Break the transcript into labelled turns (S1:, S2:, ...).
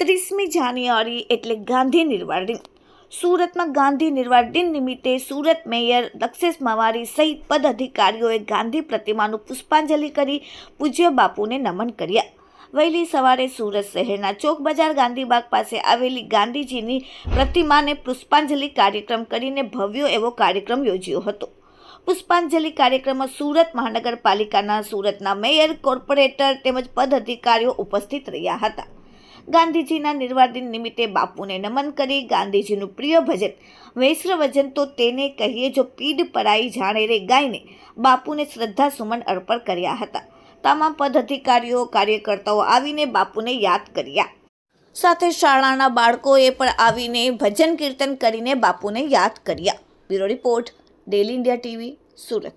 S1: ત્રીસમી જાન્યુઆરી એટલે ગાંધી નિર્વાણ દિન. સુરતમાં ગાંધી નિર્વાણ દિન નિમિત્તે સુરત મેયર દક્ષેશ મવારી સહિત પદ અધિકારીઓએ ગાંધી પ્રતિમાનું પુષ્પાંજલિ કરી પૂજ્ય બાપુને નમન કર્યા. વહેલી સવારે સુરત શહેરના ચોક બજાર ગાંધીબાગ પાસે આવેલી ગાંધીજીની પ્રતિમાને પુષ્પાંજલિ કાર્યક્રમ કરીને ભવ્યો એવો કાર્યક્રમ યોજ્યો હતો. પુષ્પાંજલિ કાર્યક્રમમાં સુરત મહાનગરપાલિકાના સુરતના મેયર, કોર્પોરેટર તેમજ પદ અધિકારીઓ ઉપસ્થિત રહ્યા હતા. ગાંધીજીના નિર્વાદિન નિમિત્તે બાપુને નમન કરી ગાંધીજીનું પ્રિય ભજન વૈશ્ર ભજન તો તેને કહીએ જો પીડ પરાઈ જાણે રે ગાઈને બાપુને શ્રદ્ધા સુમન અર્પણ કર્યા હતા. તમામ પદ અધિકારીઓ કાર્યકર્તાઓ આવીને બાપુને યાદ કર્યા. સાથે શાળાના બાળકોએ પણ આવીને ભજન કીર્તન કરીને બાપુને યાદ કર્યા. Bureau report, daily India TV, Surat.